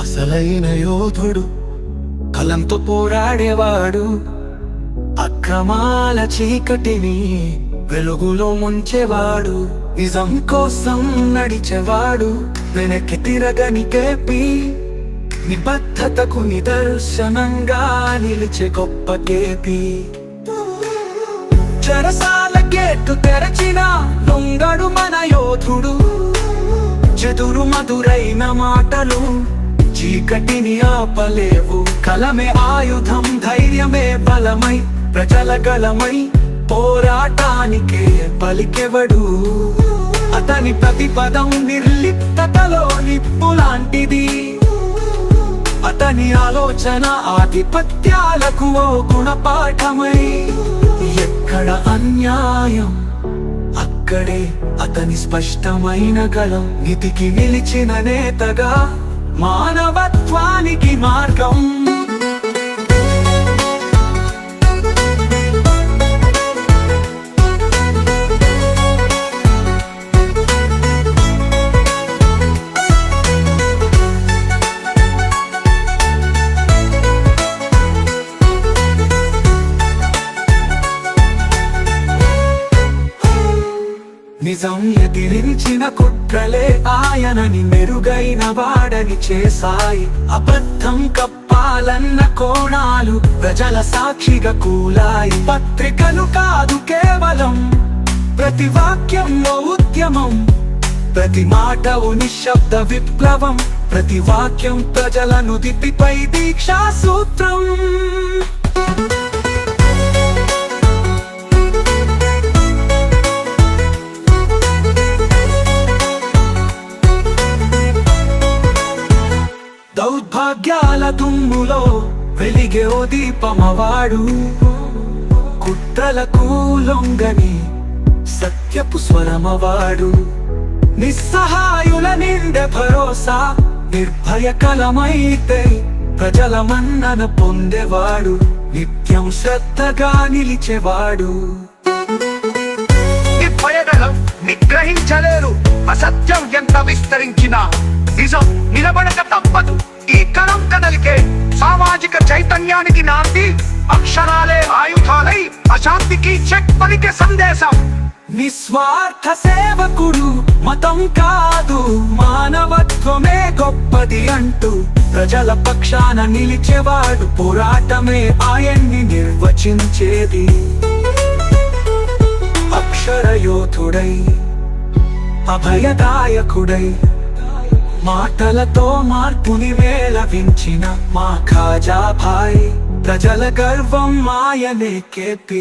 అసలైన యోధుడు కలంతో పోరాడేవాడు. అక్రమాల చీకటిని వెలుగులో ముంచేవాడు. నిజం కోసం నడిచేవాడు వెనక్కి తిరగని కేపి. నిబద్ధతకు నిదర్శనంగా నిలిచే గొప్ప కేపి. చెరసాల గేటు తెరచిన లొంగడు మన యోధుడు. చెదురు మధురైన మాటలు చీకటిని ఆపలేవు. కలమే ఆయుధం ధైర్యమే బలమై ప్రజల గలమై పోరాటానికే పలికెవడు? అతని ప్రతి పదం నిర్లిప్తతలో నిప్పు లాంటిది. అతని ఆలోచన ఆధిపత్యాలకు ఓ గుణపాఠమై. ఎక్కడ అన్యాయం? అక్కడే అతని స్పష్టమైన గలం నితికి నిలిచిన నేతగా మా lòng నిజం ఎదిరించిన కుట్రలే ఆయనని మెరుగైన వాడని చేశాయి. అబద్ధం కప్పాలన్న కోణాలు ప్రజల సాక్షిగా కూలాయి. పత్రికలు కాదు కేవలం ప్రతి వాక్యంలో ఉద్యమం. ప్రతి మాట నిశ్శబ్ద విప్లవం. ప్రతి వాక్యం ప్రజల దిప్పిపై దీక్షా సూత్రం. భాగ్యాల దుమ్ములో వెలిగే ఓ దీపమవాడు. కుట్రలకు లొంగని సత్యపు స్వరమవాడు. నిస్సహాయుల నిండె భరోసా నిర్భయ కలమైతే ప్రజల మన్నన పొందేవాడు. నిత్యం శ్రద్ధగా నిలిచేవాడు. నిర్భయగలం నిగ్రహించలేరు. అసత్యం ఎంత విస్తరించినా నిజం నిలబడక సామాజిక చైతన్యానికి నాంది అక్షరాలే ఆయుధాలై అశాంతికి చెక్ పలికే సందేశం. నిస్వార్థ సేవకుడు మతం కాదు మానవత్వమే గొప్పది అంటూ ప్రజల పక్షాన నిలిచేవాడు పోరాటమే ఆయన్ని నిర్వచించేది. అక్షరయోధుడై అభయదాయకుడై మాటలతో మార్పుని వేలవించిన మా ఖాజాభాయ్ ప్రజల గర్వం మాయనే కేపీ.